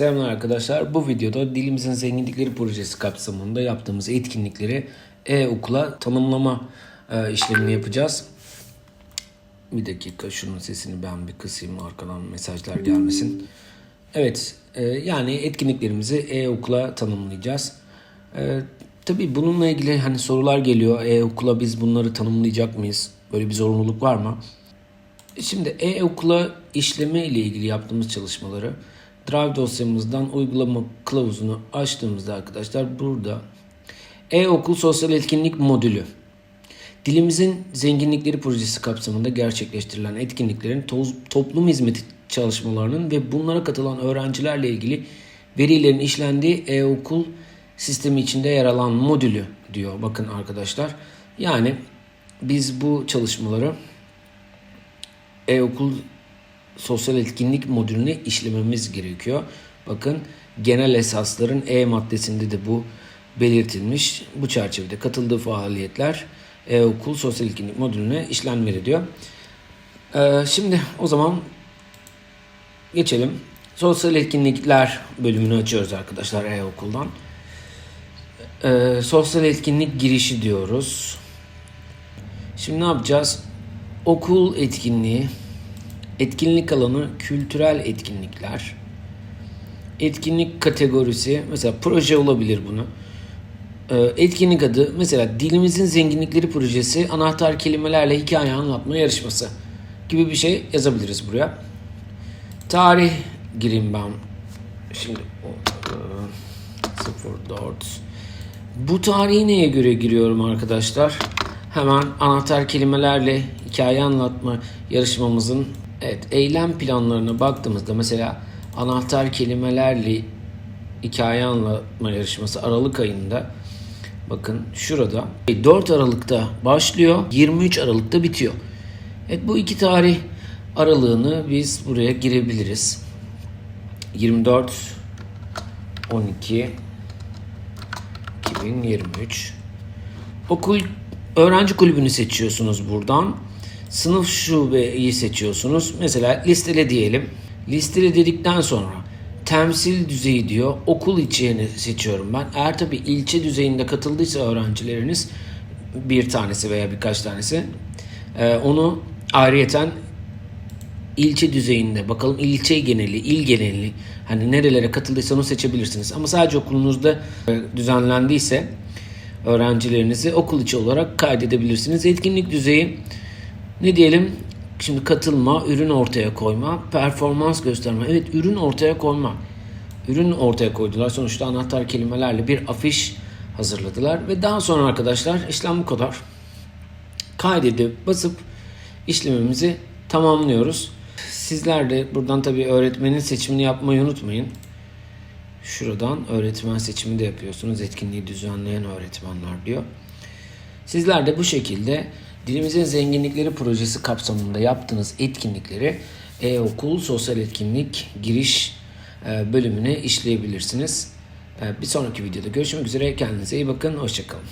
Selamlar arkadaşlar. Bu videoda Dilimizin Zenginlikleri projesi kapsamında yaptığımız etkinlikleri e-okula tanımlama e, işlemini yapacağız. Bir dakika şunun sesini ben bir kısayım arkadan mesajlar gelmesin. Evet e, yani etkinliklerimizi e-okula tanımlayacağız. E, tabii bununla ilgili hani sorular geliyor. E-okula biz bunları tanımlayacak mıyız? Böyle bir zorunluluk var mı? Şimdi e-okula işleme ile ilgili yaptığımız çalışmaları Drive dosyamızdan uygulama kılavuzunu açtığımızda arkadaşlar burada e-okul sosyal etkinlik modülü Dilimizin Zenginlikleri Projesi kapsamında gerçekleştirilen etkinliklerin toz- toplum hizmeti çalışmalarının ve bunlara katılan öğrencilerle ilgili verilerin işlendiği e-okul sistemi içinde yer alan modülü diyor bakın arkadaşlar. Yani biz bu çalışmaları e-okul sosyal etkinlik modülüne işlememiz gerekiyor. Bakın genel esasların E maddesinde de bu belirtilmiş. Bu çerçevede katıldığı faaliyetler e-okul sosyal etkinlik modülüne işlenmeli diyor. Ee, şimdi o zaman geçelim. Sosyal etkinlikler bölümünü açıyoruz arkadaşlar e-okuldan. Ee, sosyal etkinlik girişi diyoruz. Şimdi ne yapacağız? Okul etkinliği, etkinlik alanı kültürel etkinlikler, etkinlik kategorisi mesela proje olabilir bunu. Ee, Etkinlik adı mesela dilimizin zenginlikleri projesi anahtar kelimelerle hikaye anlatma yarışması gibi bir şey yazabiliriz buraya. Tarih gireyim ben. Şimdi o, e, 04 bu tarihi neye göre giriyorum arkadaşlar? Hemen anahtar kelimelerle hikaye anlatma yarışmamızın evet eylem planlarına baktığımızda mesela anahtar kelimelerle hikaye anlatma yarışması Aralık ayında bakın şurada 4 Aralık'ta başlıyor 23 Aralık'ta bitiyor. Evet bu iki tarih aralığını biz buraya girebiliriz. 24 12 2023 Okul öğrenci kulübünü seçiyorsunuz buradan. Sınıf şubeyi seçiyorsunuz. Mesela listele diyelim. Listele dedikten sonra temsil düzeyi diyor. Okul içini seçiyorum ben. Eğer tabi ilçe düzeyinde katıldıysa öğrencileriniz bir tanesi veya birkaç tanesi e, onu ayrıyeten ilçe düzeyinde bakalım ilçe geneli, il geneli hani nerelere katıldıysa onu seçebilirsiniz. Ama sadece okulunuzda e, düzenlendiyse öğrencilerinizi okul içi olarak kaydedebilirsiniz. Etkinlik düzeyi ne diyelim? Şimdi katılma, ürün ortaya koyma, performans gösterme. Evet ürün ortaya koyma. Ürün ortaya koydular. Sonuçta anahtar kelimelerle bir afiş hazırladılar. Ve daha sonra arkadaşlar işlem bu kadar. Kaydedip basıp işlemimizi tamamlıyoruz. Sizler de buradan tabii öğretmenin seçimini yapmayı unutmayın. Şuradan öğretmen seçimi de yapıyorsunuz. Etkinliği düzenleyen öğretmenler diyor. Sizler de bu şekilde Dilimizin Zenginlikleri projesi kapsamında yaptığınız etkinlikleri e-okul sosyal etkinlik giriş e, bölümüne işleyebilirsiniz. E, Bir sonraki videoda görüşmek üzere. Kendinize iyi bakın. Hoşçakalın.